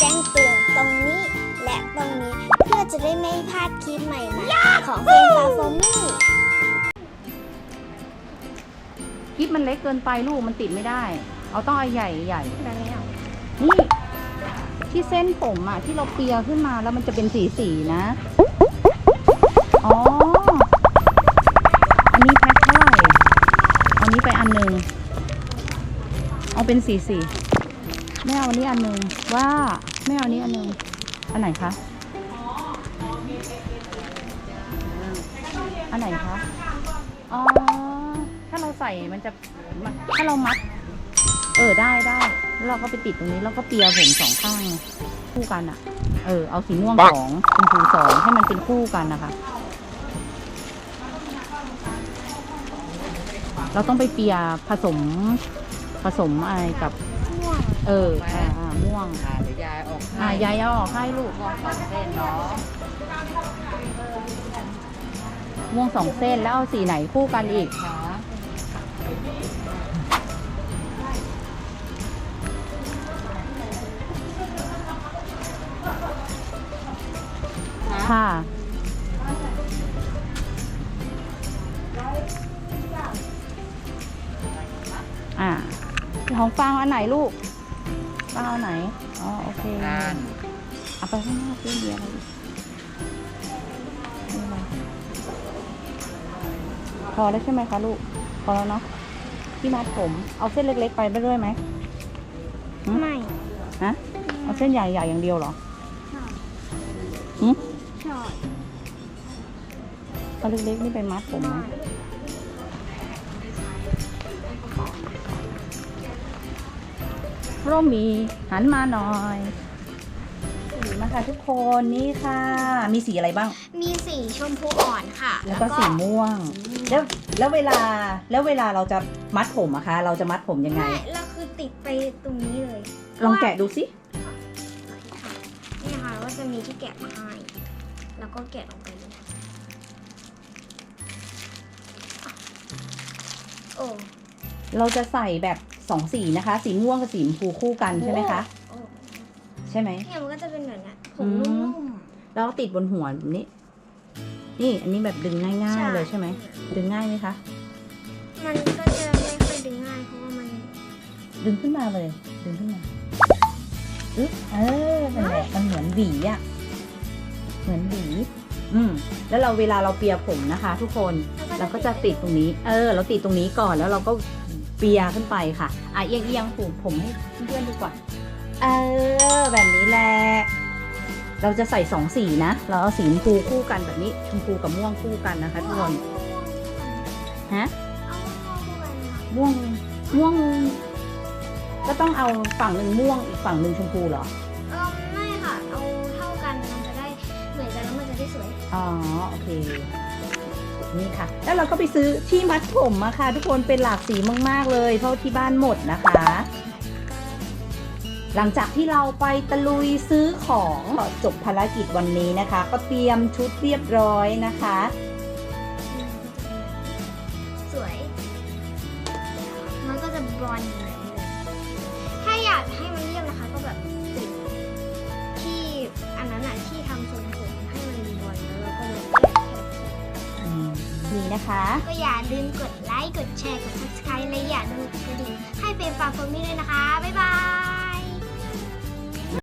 แจ้งเตือนตรงนี้ และตรงนี้เพื่อจะได้ไม่พลาดคลิปใหม่ๆ ของเฟรนฟ้าโฟมี่คลิปมันเล็กเกินไปลูกมันติดไม่ได้ เอาต้องอใหญ่ใหญ่แบบนี้เอานี่ที่เส้นผมอะที่เราเปียขึ้นมาแล้วมันจะเป็นสีสีนะ อ๋อ อันนี้แพ็คเท่าไหร่อันนี้ไปอันหนึ่งเอาเป็นสีสีไม่เอาอันนี้อันหนึ่งว่า ไม่เอาอันนี้อันหนึ่งอันไหนคะอันไหนคะอ๋อถ้าเราใส่มันจะถ้าเรามัด เออได้ได้แล้วเราก็ไปติดตรงนี้แล้วก็เปียผมสองข้างคู่กันอะเออเอาสีม่วงสองชมพูสองให้มันเป็นคู่กันนะคะ เราต้องไปเปียผสมผสมอะไรกับ เอออ่าอ่า ม่วงอ่าเดี๋ยวยายออกให้อ่ายายเอาออกให้ลูก ม่วงสองเส้นเนาะม่วงสองเส้นแล้วเอาสีไหนคู่กันอีก ค่ะค่ะ อ่า ของฟางอันไหนลูก ฟางเอาไหน อ๋อ โอเคด้านเอาไปข้างหน้าพี่เบียร์อะไรอีกไม่เป็นไรพอแล้วใช่ไหมคะลูก พอแล้วเนาะที่มัดผม เอาเส้นเล็ก ๆ ไปได้ด้วยไหมหืมไม่ ฮะ เอาเส้นใหญ่ๆอย่างเดียวเหรอชอบหืมชอบเอาเล็กๆนี่ไปมัดผมนะ ร่มมีหันมาหน่อยสีมาค่ะทุกคนนี่ค่ะ มีสีอะไรบ้าง มีสีชมพูอ่อนค่ะแล้วก็สีม่วง แล้วแล้วเวลาแล้วเวลาเราจะมัดผมอะคะ เราจะมัดผมยังไง ไม่เราคือติดไปตรงนี้เลยลองแกะดูสินี่ค่ะแล้วก็จะมีที่แกะมาให้แล้วก็แกะลงไปเลยโอ้เราจะใส่แบบ สองสีนะคะ สีม่วงกับสีชมพูคู่กันใช่ไหมคะโอ้ใช่ไหมเนี่ยมันก็จะเป็นแบบนี้ผอืมมนุ่มแล้วติดบนหัวแบบนี้ นี่อันนี้แบบดึงง่ายใช่ ๆเลยใช่ไหมดึงง่ายไหมคะๆมันก็จะไม่ค่อยดึงง่ายเพราะว่ามัน ดึงขึ้นมาเลย ดึงขึ้นมาอึ๊บเออนั่นแหละมันเหมือนหวีอะเหมือนหวีอืม แล้วเราเวลาเราเปียผมนะคะ ทุกคน เราก็จะติดตรงนี้ เออ เราติดตรงนี้ก่อนแล้วเราก็ เปียขึ้นไปค่ะอะเอียงเอียงผูกผมให้เพื่อนๆดูก่อนเออแบบนี้แหละเราจะใส่สองสีนะ เราเอาสีชมพูคู่กันแบบนี้ชมพูกับม่วงคู่กันนะคะทุกคนฮะเอาเข้าคู่กันค่ะม่วงม่วง ก็ต้องเอาฝั่งหนึ่งม่วงอีกฝั่งหนึ่งชมพูเหรอเออไม่ค่ะ เอาเท่ากันมันจะได้เหมือนกันแล้วมันจะได้สวย อ๋อโอเค นี่ค่ะ แล้วเราก็ไปซื้อที่มัดผมมาค่ะ ทุกคนเป็นหลากสีมาก ๆ เลย เพราะที่บ้านหมดนะคะ หลังจากที่เราไปตะลุยซื้อของจบภารกิจวันนี้นะคะ ก็เตรียมชุดเรียบร้อยนะคะ สวย มันก็จะบลอนด์ คะ ก็อย่าลืมกดไลค์ กดแชร์ กด subscribe และอย่าลืมกดกระดิ่งให้เป็นปากฟมิด้วยนะคะ บ๊ายบาย